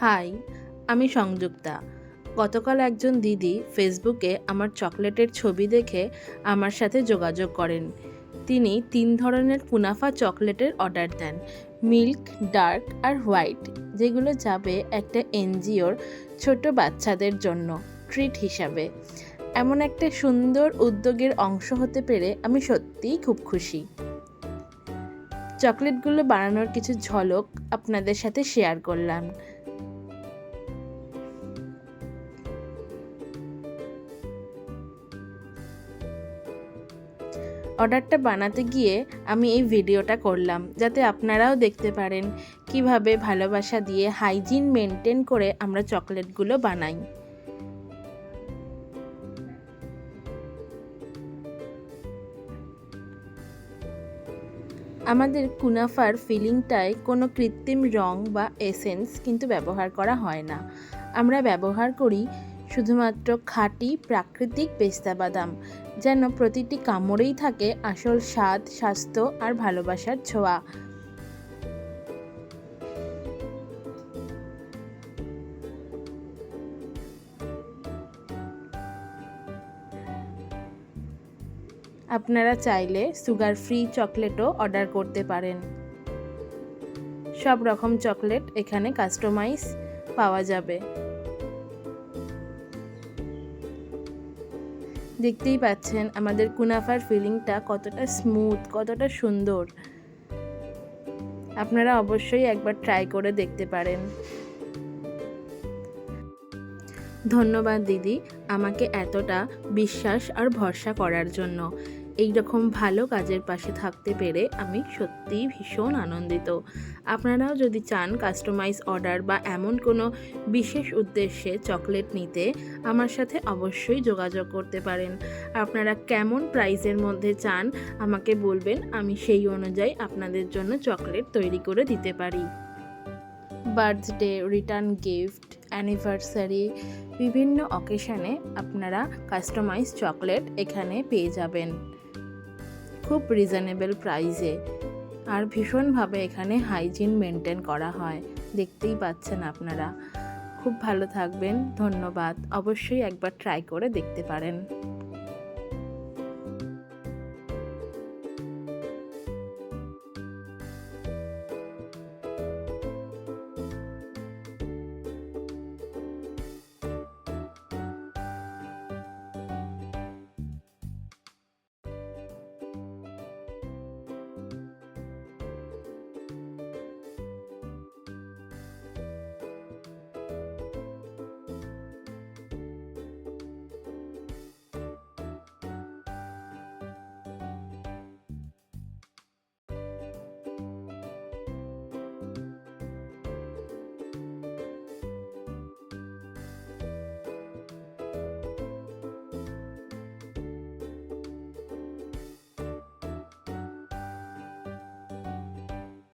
High, আমি সংযুক্তা। গতকাল একজন দিদি ফেসবুকে আমার চকলেটের ছবি দেখে আমার সাথে যোগাযোগ করেন। তিনি তিন ধরনের কুনাফা চকলেটের অর্ডার দেন, মিল্ক, ডার্ক আর হোয়াইট, যেগুলো যাবে একটা এনজিওর ছোট বাচ্চাদের জন্য, ট্রিট হিসাবে। এমন একটা সুন্দর উদ্যোগের অংশ হতে পেরে আমি সত্যিই খুব খুশি। চকলেটগুলো বানানোর কিছু ঝলক আপনাদের সাথে শেয়ার করলাম। অর্ডারটা বানাতে গিয়ে আমি এই ভিডিওটা করলাম, যাতে আপনারাও দেখতে পারেন কীভাবে ভালোবাসা দিয়ে হাইজিন মেনটেন করে আমরা চকলেটগুলো বানাই। আমাদের কুনাফার ফিলিংটায় কোনো কৃত্রিম রং বা এসেন্স কিন্তু ব্যবহার করা হয় না। আমরা ব্যবহার করি শুধুমাত্র খাঁটি প্রাকৃতিক পেস্তা বাদাম, যেন প্রতিটি কামড়েই থাকে আসল স্বাদ, স্বাস্থ্য আর ভালোবাসার ছোঁয়া। আপনারা চাইলে সুগার ফ্রি চকলেটও অর্ডার করতে পারেন। সব রকম চকলেট এখানে কাস্টমাইজ পাওয়া যাবে। দেখতেই পাচ্ছেন আমাদের কুনাফার ফিলিংটা কতটা স্মুথ কতটা সুন্দর। আপনারা অবশ্যই একবার ট্রাই করে দেখতে পারেন। ধন্যবাদ দিদি আমাকে এতটা বিশ্বাস আর ভরসা করার জন্য। এই রকম ভালো কাজের পাশে থাকতে পেরে আমি সত্যিই ভীষণ আনন্দিত। আপনারাও যদি চান কাস্টমাইজ অর্ডার বা এমন কোনো বিশেষ উদ্দেশ্যে চকলেট নিতে, আমার সাথে অবশ্যই যোগাযোগ করতে পারেন। আপনারা কেমন প্রাইসের মধ্যে চান আমাকে বলবেন, আমি সেই অনুযায়ী আপনাদের জন্য চকলেট তৈরি করে দিতে পারি। বার্থডে রিটার্ন গিফট অ্যানিভার্সারি বিভিন্ন অকেশানে আপনারা কাস্টমাইজ চকলেট এখানে পেয়ে যাবেন। খুব রিজনেবল প্রাইসে আর ভীষণভাবে এখানে হাইজিন মেনটেন করা হয়। দেখতেই পাচ্ছেন আপনারা। খুব ভালো থাকবেন, ধন্যবাদ। অবশ্যই একবার ট্রাই করে দেখতে পারেন।